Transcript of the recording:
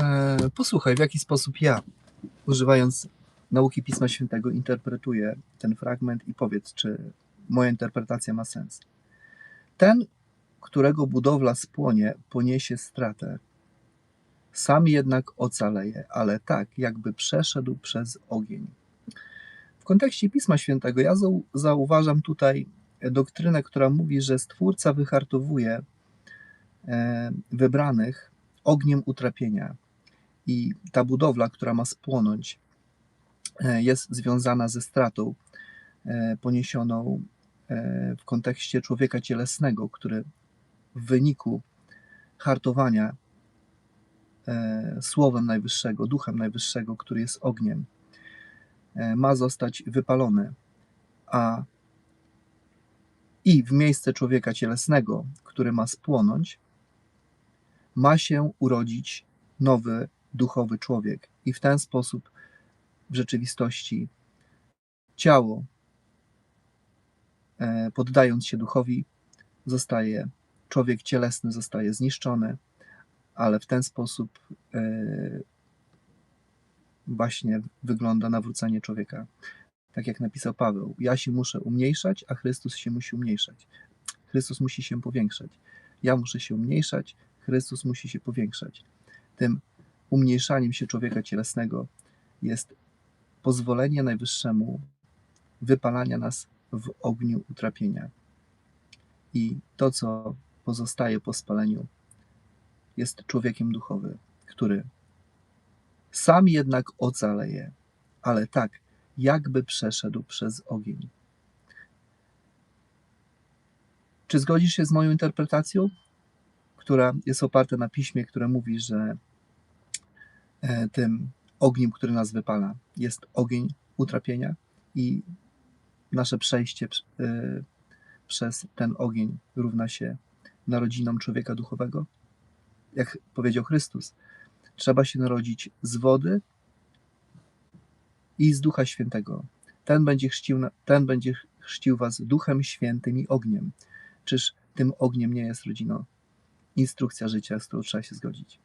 E, Posłuchaj, w jaki sposób ja, używając nauki Pisma Świętego, interpretuję ten fragment i powiedz, czy moja interpretacja ma sens. Ten, którego budowla spłonie, poniesie stratę. Sam jednak ocaleje, ale tak, jakby przeszedł przez ogień. W kontekście Pisma Świętego ja zau- zauważam tutaj doktrynę, która mówi, że Stwórca wyhartowuje e, wybranych ogniem utrapienia. I ta budowla, która ma spłonąć, e, jest związana ze stratą e, poniesioną e, w kontekście człowieka cielesnego, który w wyniku hartowania Słowem Najwyższego, Duchem Najwyższego, który jest ogniem, ma zostać wypalony, a i w miejsce człowieka cielesnego, który ma spłonąć, ma się urodzić nowy duchowy człowiek. I w ten sposób w rzeczywistości ciało, e, poddając się duchowi, zostaje, człowiek cielesny zostaje zniszczony, ale w ten sposób e, właśnie wygląda nawrócenie człowieka. Tak jak napisał Paweł, ja się muszę umniejszać, a Chrystus się musi umniejszać. Chrystus musi się powiększać. Ja muszę się umniejszać, Chrystus musi się powiększać. Tym umniejszaniem się człowieka cielesnego jest pozwolenie Najwyższemu wypalania nas w ogniu utrapienia. I to, co pozostaje po spaleniu, jest człowiekiem duchowy, który sam jednak ocaleje, ale tak, jakby przeszedł przez ogień. Czy zgodzisz się z moją interpretacją, która jest oparta na piśmie, które mówi, że tym ogniem, który nas wypala, jest ogień utrapienia i nasze przejście e, przez ten ogień równa się narodzinom człowieka duchowego? Jak powiedział Chrystus, trzeba się narodzić z wody i z Ducha Świętego. Ten będzie chrzcił, ten będzie chrzcił was Duchem Świętym i ogniem. Czyż tym ogniem nie jest rodzino instrukcja życia, z którą trzeba się zgodzić?